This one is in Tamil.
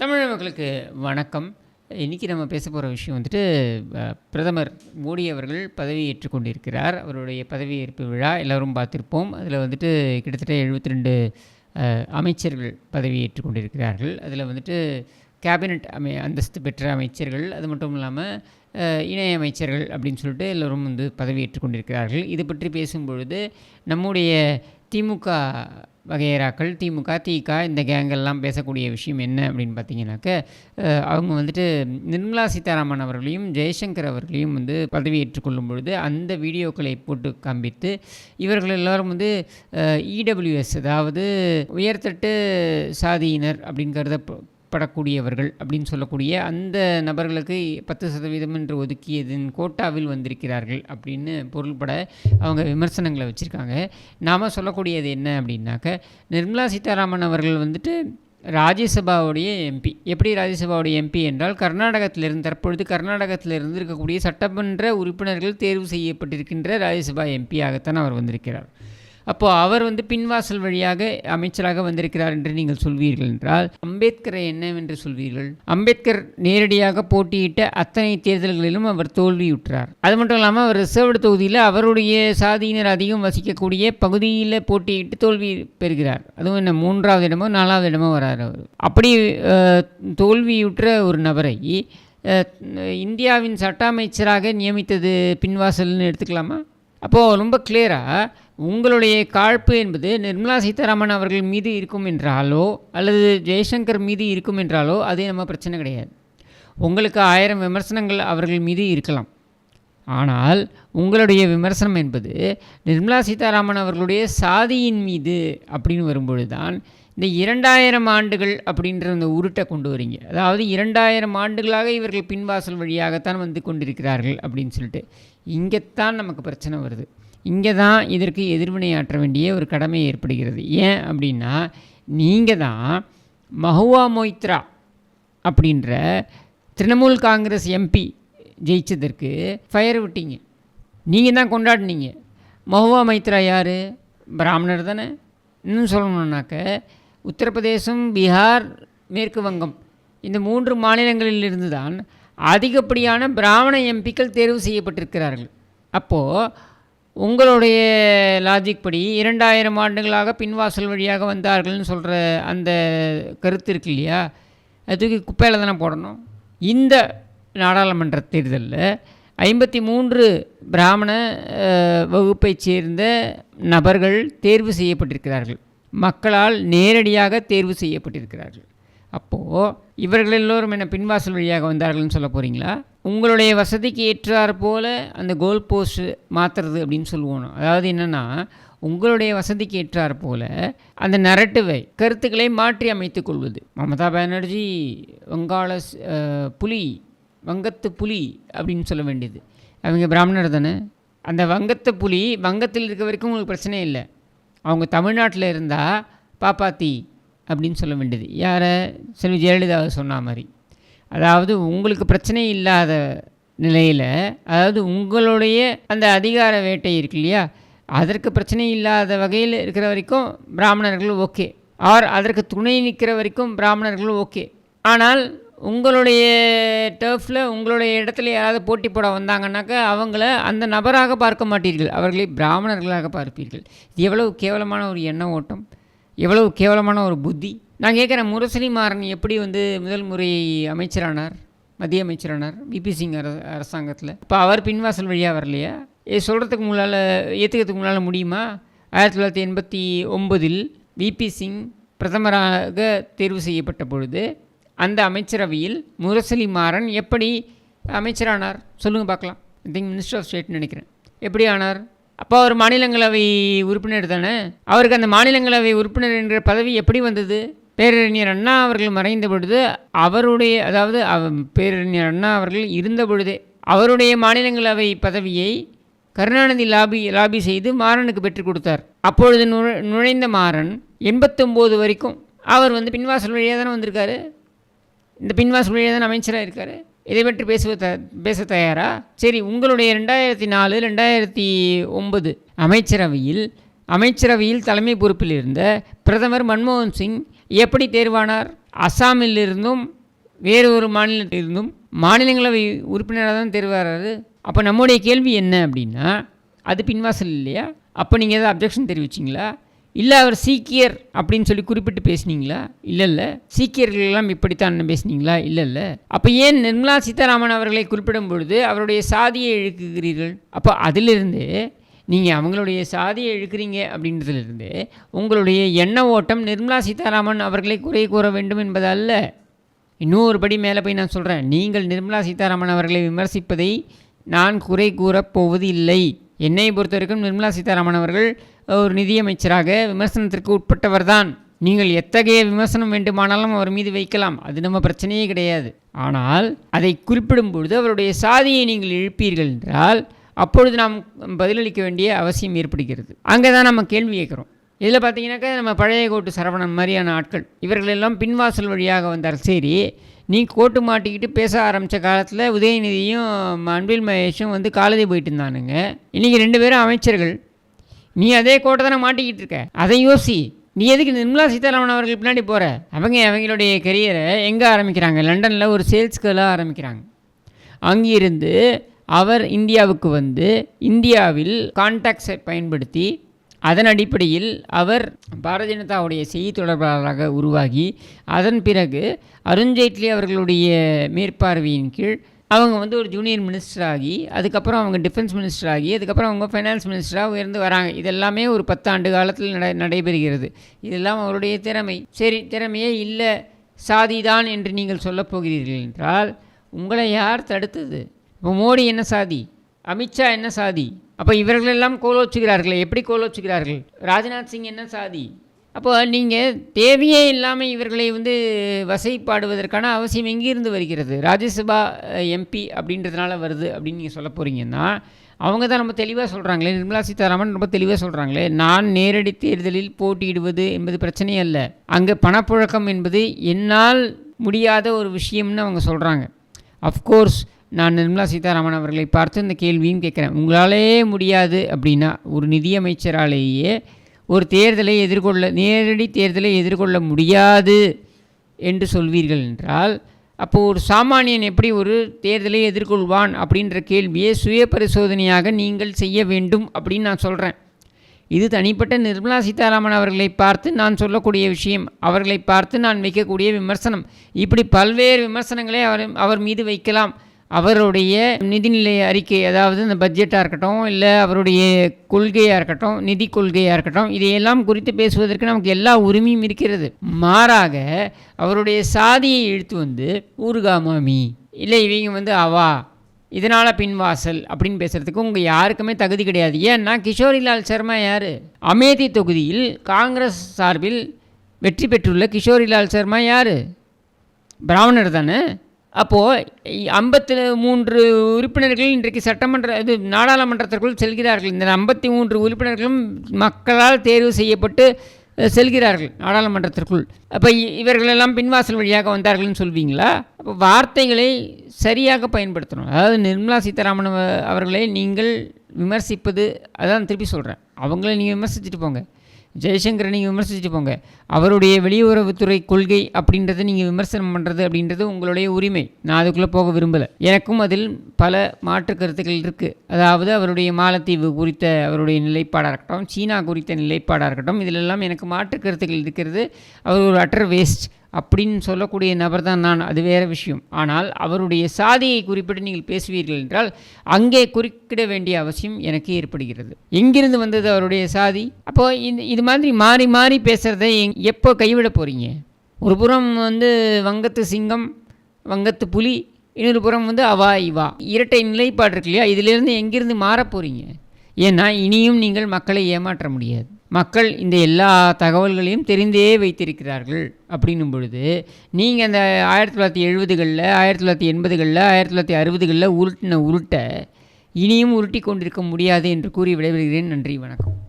தமிழ் மக்களுக்கு வணக்கம். இன்றைக்கி நம்ம பேச போகிற விஷயம் வந்துட்டு பிரதமர் மோடி அவர்கள் பதவியேற்றுக் கொண்டிருக்கிறார். அவருடைய பதவியேற்பு விழா எல்லோரும் பார்த்திருப்போம். அதில் வந்துட்டு கிட்டத்தட்ட எழுபத்தி ரெண்டு அமைச்சர்கள் பதவியேற்றுக் கொண்டிருக்கிறார்கள். அதில் வந்துட்டு கேபினட் அமை அந்தஸ்து பெற்ற அமைச்சர்கள் அது மட்டும் இல்லாமல் இணை அமைச்சர்கள் அப்படின்னு சொல்லிட்டு எல்லோரும் வந்து பதவியேற்று கொண்டிருக்கிறார்கள். இது பற்றி பேசும்பொழுது நம்முடைய திமுக வகையராக்கள் திமுக திக இந்த கேங்கெல்லாம் பேசக்கூடிய விஷயம் என்ன அப்படின்னு பார்த்தீங்கன்னாக்க அவங்க வந்துட்டு நிர்மலா சீதாராமன் அவர்களையும் ஜெய்சங்கர் அவர்களையும் வந்து பதவியேற்றுக்கொள்ளும் பொழுது அந்த வீடியோக்களை போட்டு காண்பித்து இவர்கள் எல்லோரும் வந்து இடபிள்யூஎஸ் அதாவது உயர்தட்டு சாதியினர் அப்படின்னு கருத படக்கூடியவர்கள் அப்படின்னு சொல்லக்கூடிய அந்த நபர்களுக்கு பத்து சதவீதம் என்று ஒதுக்கியதன் கோட்டாவில் வந்திருக்கிறார்கள் அப்படின்னு பொருள்பட அவங்க விமர்சனங்களை வச்சுருக்காங்க. நாம் சொல்லக்கூடியது என்ன அப்படின்னாக்க நிர்மலா சீதாராமன் அவர்கள் வந்துட்டு ராஜ்யசபாவுடைய எம்பி. எப்படி ராஜ்யசபாவுடைய எம்பி என்றால் கர்நாடகத்திலிருந்து தற்பொழுது கர்நாடகத்தில் இருந்திருக்கக்கூடிய சட்டமன்ற உறுப்பினர்கள் தேர்வு செய்யப்பட்டிருக்கின்ற ராஜ்யசபா எம்பியாகத்தான் அவர் வந்திருக்கிறார். அப்போது அவர் வந்து பின்வாசல் வழியாக அமைச்சராக வந்திருக்கிறார் என்று நீங்கள் சொல்வீர்கள் என்றால் அம்பேத்கரை என்னவென்று சொல்வீர்கள்? அம்பேத்கர் நேரடியாக போட்டியிட்ட அத்தனை தேர்தல்களிலும் அவர் தோல்வியுற்றார். அது மட்டும் இல்லாமல் அவர் ரிசர்வ்டு தொகுதியில் அவருடைய சாதியினர் அதிகம் வசிக்கக்கூடிய பகுதியில் போட்டியிட்டு தோல்வி பெறுகிறார். அதுவும் என்ன மூன்றாவது இடமோ நாலாவது இடமோ வராரு அவர். அப்படி தோல்வியுற்ற ஒரு நபரை இந்தியாவின் சட்ட அமைச்சராக நியமித்தது பின்வாசல்னு எடுத்துக்கலாமா? அப்போது ரொம்ப கிளியராக உங்களுடைய காழ்ப்பு என்பது நிர்மலா சீதாராமன் அவர்கள் மீது இருக்கும் என்றாலோ அல்லது ஜெய்சங்கர் மீது இருக்கும் என்றாலோ அது நம்ம பிரச்சனை கிடையாது. உங்களுக்கு ஆயிரம் விமர்சனங்கள் அவர்கள் மீது இருக்கலாம். ஆனால் உங்களுடைய விமர்சனம் என்பது நிர்மலா சீதாராமன் அவர்களுடைய சாதியின் மீது அப்படின்னு வரும்பொழுது தான் இந்த இரண்டாயிரம் ஆண்டுகள் அப்படின்ற அந்த உருட்டை கொண்டு வரீங்க. அதாவது இரண்டாயிரம் ஆண்டுகளாக இவர்கள் பின்வாசல் வழியாகத்தான் வந்து கொண்டிருக்கிறார்கள் அப்படின்னு சொல்லிட்டு இங்கேத்தான் நமக்கு பிரச்சனை வருது. இங்கே தான் இதற்கு எதிர்வினையாற்ற வேண்டிய ஒரு கடமை ஏற்படுகிறது. ஏன் அப்படின்னா நீங்கள் தான் மஹுவா மொய்த்ரா அப்படின்ற திரிணாமுல் காங்கிரஸ் எம்பி ஜெயிச்சதற்கு ஃபயர் விட்டீங்க. நீங்கள் தான் கொண்டாடினீங்க. மஹுவா மைத்ரா யார்? பிராமணர் தானே. இன்னும் சொல்லணுன்னாக்க உத்தரப்பிரதேசம் பீகார் மேற்கு வங்கம் இந்த மூன்று மாநிலங்களிலிருந்து தான் அதிகப்படியான பிராமண எம்பிக்கள் தேர்வு செய்யப்பட்டிருக்கிறார்கள். அப்போது உங்களுடைய லாஜிக் படி இரண்டாயிரம் ஆண்டுகளாக பின்வாசல் வழியாக வந்தார்கள்னு சொல்கிற அந்த கருத்து இருக்கு இல்லையா? அதுக்கு குப்பையில் தானே போடணும். இந்த நாடாளுமன்ற தேர்தலில் ஐம்பத்தி மூன்று பிராமண வகுப்பைச் சேர்ந்த நபர்கள் தேர்வு செய்யப்பட்டிருக்கிறார்கள். மக்களால் நேரடியாக தேர்வு செய்யப்பட்டிருக்கிறார்கள். அப்போது இவர்கள் எல்லோரும் என்ன பின்வாசல் வழியாக வந்தார்கள்னு சொல்ல போகிறீங்களா உங்களுடைய வசதிக்கு ஏற்றாற் போல அந்த கோல் போஸ்ட் மாற்றுறது அப்படின்னு சொல்லுவோம் அதாவது என்னென்னா உங்களுடைய வசதிக்கு ஏற்றாற் போல அந்த நரட்டுவை கருத்துக்களை மாற்றி அமைத்து கொள்வது. மமதா பானர்ஜி வங்காள புலி வங்கத்து புலி அப்படின்னு சொல்ல வேண்டியது. அவங்க பிராமணர் தானே? அந்த வங்கத்து புலி வங்கத்தில் இருக்க வரைக்கும் உங்களுக்கு பிரச்சனை இல்லை. அவங்க தமிழ்நாட்டில் இருந்தால் பாப்பாத்தி அப்படின்னு சொல்ல வேண்டியது. யாரை? செல்வி ஜெயலலிதாவை சொன்ன மாதிரி. அதாவது உங்களுக்கு பிரச்சனை இல்லாத நிலையில் அதாவது உங்களுடைய அந்த அதிகார வேட்டை இருக்கு இல்லையா? அதற்கு பிரச்சனை இல்லாத வகையில் இருக்கிற வரைக்கும் பிராமணர்கள் ஓகே. ஆர் அதற்கு துணை நிற்கிற வரைக்கும் பிராமணர்கள் ஓகே. ஆனால் உங்களுடைய டர்ஃபில் உங்களுடைய இடத்துல யாராவது போட்டி போட வந்தாங்கன்னாக்கா அவங்கள அந்த நபராக பார்க்க மாட்டீர்கள். அவர்களை பிராமணர்களாக பார்ப்பீர்கள். இது எவ்வளவு கேவலமான ஒரு எண்ண ஓட்டம். எவ்வளவு கேவலமான ஒரு புத்தி. நான் கேட்குறேன் முரசொலி மாறன் எப்படி வந்து முதல் முறை அமைச்சரானார் மத்திய அமைச்சரானார் பிபி சிங் அரசாங்கத்தில்? இப்போ அவர் பின்வாசல் வழியாக வரலையா? இது சொல்கிறதுக்கு முன்னால் ஏற்றுக்கிறதுக்கு முன்னால் முடியுமா? ஆயிரத்தி தொள்ளாயிரத்தி எண்பத்தி ஒம்பதில் விபி சிங் பிரதமராக தேர்வு செய்யப்பட்ட பொழுது அந்த அமைச்சரவையில் முரசொலி மாறன் எப்படி அமைச்சரானார்? சொல்லுங்கள் பார்க்கலாம். ஐ திங்க் மினிஸ்டர் ஆஃப் ஸ்டேட்னு நினைக்கிறேன். எப்படி ஆனார்? அப்போ அவர் மாநிலங்களவை உறுப்பினர் தானே? அவருக்கு அந்த மாநிலங்களவை உறுப்பினர் என்ற பதவி எப்படி வந்தது? பேரறிஞர் அண்ணா அவர்கள் மறைந்த பொழுது அவருடைய அதாவது அவ- பேரறிஞர் அண்ணா அவர்கள் இருந்த பொழுதே அவருடைய மாநிலங்களவை பதவியை கருணாநிதி லாபி லாபி செய்து மாறனுக்கு பெற்றுக் கொடுத்தார். அப்பொழுது நுழை நுழைந்த மாறன் எண்பத்தொம்போது வரைக்கும் அவர் வந்து பின்வாசல் வழியாக தானே வந்திருக்காரு? இந்த பின்வாசல் வழியாக தானே அமைச்சராக இருக்கார்? இதை பற்றி பேசுவ த பேச தயாரா? சரி உங்களுடைய ரெண்டாயிரத்தி நாலு ரெண்டாயிரத்தி ஒன்பது அமைச்சரவையில் அமைச்சரவையில் தலைமை பொறுப்பில் இருந்த பிரதமர் மன்மோகன் சிங் எப்படி தேர்வானார்? அஸ்ஸாமிலிருந்தும் வேறு ஒரு மாநிலத்திலிருந்தும் மாநிலங்களவை உறுப்பினராக தான் தேர்வாராரு அப்போ நம்முடைய கேள்வி என்ன அப்படின்னா அது பின்வாசல் இல்லையா? அப்போ நீங்கள் எதாவது அப்ஜெக்ஷன் தெரிவிச்சிங்களா? இல்லை அவர் சீக்கியர் அப்படின்னு சொல்லி குறிப்பிட்டு பேசுனீங்களா? இல்லை இல்லை. சீக்கியர்களெல்லாம் இப்படித்தான் பேசுனீங்களா? இல்லை இல்லை. அப்போ ஏன் நிர்மலா சீதாராமன் அவர்களை குறிப்பிடும் பொழுது அவருடைய சாதியை இழுக்குகிறீர்கள் அப்போ அதிலிருந்து நீங்கள் அவங்களுடைய சாதியை இழுக்கிறீங்க அப்படின்றதுலேருந்து உங்களுடைய எண்ண ஓட்டம் நிர்மலா சீதாராமன் அவர்களை குறை கூற வேண்டும் என்பதல்ல. இன்னொரு படி மேலே போய் நான் சொல்கிறேன் நீங்கள் நிர்மலா சீதாராமன் அவர்களை விமர்சிப்பதை நான் குறை கூறப் போவது இல்லை என்னை பொறுத்த வரைக்கும் நிர்மலா சீதாராமன் அவர்கள் ஒரு நிதியமைச்சராக விமர்சனத்திற்கு உட்பட்டவர்தான். நீங்கள் எத்தகைய விமர்சனம் வேண்டுமானாலும் அவர் மீது வைக்கலாம். அது நம்ம பிரச்சனையே கிடையாது. ஆனால் அதை குறிப்பிடும் பொழுது அவருடைய சாதியை நீங்கள் இழுப்பீர்கள் என்றால் அப்பொழுது நாம் பதிலளிக்க வேண்டிய அவசியம் ஏற்படுகிறது. அங்கே தான் நம்ம கேள்வி கேட்குறோம். இதில் பார்த்தீங்கன்னாக்கா நம்ம பழைய கோட்டு சரவணன் மாதிரியான ஆட்கள் இவர்கள் எல்லாம் பின்வாசல் வழியாக வந்தார் சரி நீ கோட்டு மாட்டிக்கிட்டு பேச ஆரம்பித்த காலத்தில் உதயநிதியும் அன்பில் மகேஷும் வந்து காலேஜ் போயிட்டு இருந்தானுங்க. இன்றைக்கி ரெண்டு பேரும் அமைச்சர்கள். நீ அதே கோட்டை தானே மாட்டிக்கிட்டு இருக்க? அதை யோசி. நீ எதுக்கு நிர்மலா சீதாராமன் அவர்கள் பின்னாடி போகிற அவங்க அவங்களுடைய கெரியரை எங்கே ஆரம்பிக்கிறாங்க? லண்டனில் ஒரு சேல்ஸ் கேர்லாக ஆரம்பிக்கிறாங்க. அங்கிருந்து அவர் இந்தியாவுக்கு வந்து இந்தியாவில் கான்டாக்ட்ஸை பயன்படுத்தி அதன் அடிப்படையில் அவர் பாரதிய ஜனதாவுடைய செய்தி தொடர்பாளராக உருவாகி அதன் பிறகு அருண்ஜேட்லி அவர்களுடைய மேற்பார்வையின் கீழ் அவங்க வந்து ஒரு ஜூனியர் மினிஸ்டர் ஆகி அதுக்கப்புறம் அவங்க டிஃபென்ஸ் மினிஸ்டர் ஆகி அதுக்கப்புறம் அவங்க ஃபைனான்ஸ் மினிஸ்டராக உயர்ந்து வராங்க. இதெல்லாமே ஒரு பத்தாண்டு காலத்தில் நட நடைபெறுகிறது. இதெல்லாம் அவருடைய திறமை. சரி திறமையே இல்லை சாதிதான் என்று நீங்கள் சொல்லப்போகிறீர்கள் என்றால் உங்களை யார் தடுத்தது? இப்போ மோடி என்ன சாதி? அமித்ஷா என்ன சாதி? அப்போ இவர்களெல்லாம் கோலோச்சுகிறார்களே எப்படி கோலோச்சுகிறார்கள் ராஜ்நாத் சிங் என்ன சாதி? அப்போது நீங்கள் தேவையே இல்லாமல் இவர்களை வந்து வசைப்பாடுவதற்கான அவசியம் எங்கேருந்து வருகிறது? ராஜ்யசபா எம்பி அப்படின்றதுனால வருது அப்படின்னு நீங்கள் சொல்ல போகிறீங்கன்னா அவங்க தான் ரொம்ப தெளிவாக சொல்கிறாங்களே நிர்மலா சீதாராமன் ரொம்ப தெளிவாக சொல்கிறாங்களே நான் நேரடி தேர்தலில் போட்டியிடுவது என்பது பிரச்சனை அல்ல. அங்கே பணப்புழக்கம் என்பது என்னால் முடியாத ஒரு விஷயம்னு அவங்க சொல்கிறாங்க அஃப்கோர்ஸ் நான் நிர்மலா சீதாராமன் அவர்களை பார்த்து இந்த கேள்வியும் கேட்குறேன். உங்களாலே முடியாது அப்படின்னா ஒரு நிதியமைச்சராலேயே ஒரு தேர்தலை எதிர்கொள்ள நேரடி தேர்தலை எதிர்கொள்ள முடியாது என்று சொல்வீர்கள் என்றால் அப்போது ஒரு சாமானியன் எப்படி ஒரு தேர்தலை எதிர்கொள்வான் அப்படின்ற கேள்வியை சுய பரிசோதனையாக நீங்கள் செய்ய வேண்டும் அப்படின்னு நான் சொல்கிறேன் இது தனிப்பட்ட நிர்மலா சீதாராமன் அவர்களை பார்த்து நான் சொல்லக்கூடிய விஷயம். அவர்களை பார்த்து நான் வைக்கக்கூடிய விமர்சனம். இப்படி பல்வேறு விமர்சனங்களை அவர் அவர் மீது வைக்கலாம். அவருடைய நிதிநிலை அறிக்கை அதாவது இந்த பட்ஜெட்டாக இருக்கட்டும் இல்லை அவருடைய கொள்கையாக இருக்கட்டும் நிதி கொள்கையாக இருக்கட்டும் இதையெல்லாம் குறித்து பேசுவதற்கு நமக்கு எல்லா உரிமையும் இருக்கிறது. மாறாக அவருடைய சாதியை இழுத்து வந்து ஊருகா மாமி இல்லை இவங்க வந்து அவா இதனால் பின்வாசல் அப்படின்னு பேசுகிறதுக்கு உங்கள் யாருக்குமே தகுதி கிடையாது. ஏன்னா கிஷோரிலால் சர்மா யார்? அமேதி தொகுதியில் காங்கிரஸ் சார்பில் வெற்றி பெற்றுள்ள கிஷோரிலால் சர்மா யார்? பிராமணர் தானே? அப்போது ஐம்பத்தி மூன்று உறுப்பினர்கள் இன்றைக்கு சட்டமன்ற இது நாடாளுமன்றத்திற்குள் செல்கிறார்கள். இந்த ஐம்பத்தி மூன்று உறுப்பினர்களும் மக்களால் தேர்வு செய்யப்பட்டு செல்கிறார்கள் நாடாளுமன்றத்திற்குள். அப்போ இவர்களெல்லாம் பின்வாசல் வழியாக வந்தார்கள்னு சொல்வீங்களா? அப்போ வார்த்தைகளை சரியாக பயன்படுத்தணும். அதாவது நிர்மலா சீதாராமன் அவர்களை நீங்கள் விமர்சிப்பது அதான் திருப்பி சொல்கிறேன் அவங்கள நீங்கள் விமர்சிச்சுட்டு போங்க. ஜெய்சங்கரை நீங்கள் விமர்சிச்சுட்டு போங்க. அவருடைய வெளியுறவுத்துறை கொள்கை அப்படின்றத நீங்கள் விமர்சனம் பண்ணுறது அப்படின்றது உங்களுடைய உரிமை. நான் அதுக்குள்ளே போக விரும்பலை. எனக்கும் அதில் பல மாற்று கருத்துக்கள் இருக்குது அதாவது அவருடைய மாலத்தீவு குறித்த அவருடைய நிலைப்பாடாக இருக்கட்டும் சீனா குறித்த நிலைப்பாடாக இருக்கட்டும் இதிலெல்லாம் எனக்கு மாற்று கருத்துக்கள் இருக்கிறது. அவர் ஒரு அட்டர் வேஸ்ட் அப்படின்னு சொல்லக்கூடிய நபர் தான் நான். அது வேறு விஷயம். ஆனால் அவருடைய சாதியை குறிப்பிட்டு நீங்கள் பேசுவீர்கள் என்றால் அங்கே குறிப்பிட வேண்டிய அவசியம் எனக்கு ஏற்படுகிறது. எங்கிருந்து வந்தது அவருடைய சாதி? அப்போது இது இது மாதிரி மாறி மாறி பேசுகிறத எப்போ கைவிட போகிறீங்க ஒரு புறம் வந்து வங்கத்து சிங்கம் வங்கத்து புலி இன்னொரு புறம் வந்து அவா இவா. இரட்டை நிலைப்பாடு இருக்கு இல்லையா? இதிலிருந்து எங்கிருந்து மாற போகிறீங்க ஏன்னா இனியும் நீங்கள் மக்களை ஏமாற்ற முடியாது. மக்கள் இந்த எல்லா தகவல்களையும் தெரிந்தே வைத்திருக்கிறார்கள் அப்படின்னும் பொழுது நீங்கள் அந்த ஆயிரத்தி தொள்ளாயிரத்தி எழுபதுகளில் ஆயிரத்தி தொள்ளாயிரத்தி எண்பதுகளில் ஆயிரத்தி தொள்ளாயிரத்தி அறுபதுகளில் உருட்டின உருட்டை இனியும் உருட்டி கொண்டிருக்க முடியாது என்று கூறி விடைபெறுகிறேன். நன்றி வணக்கம்.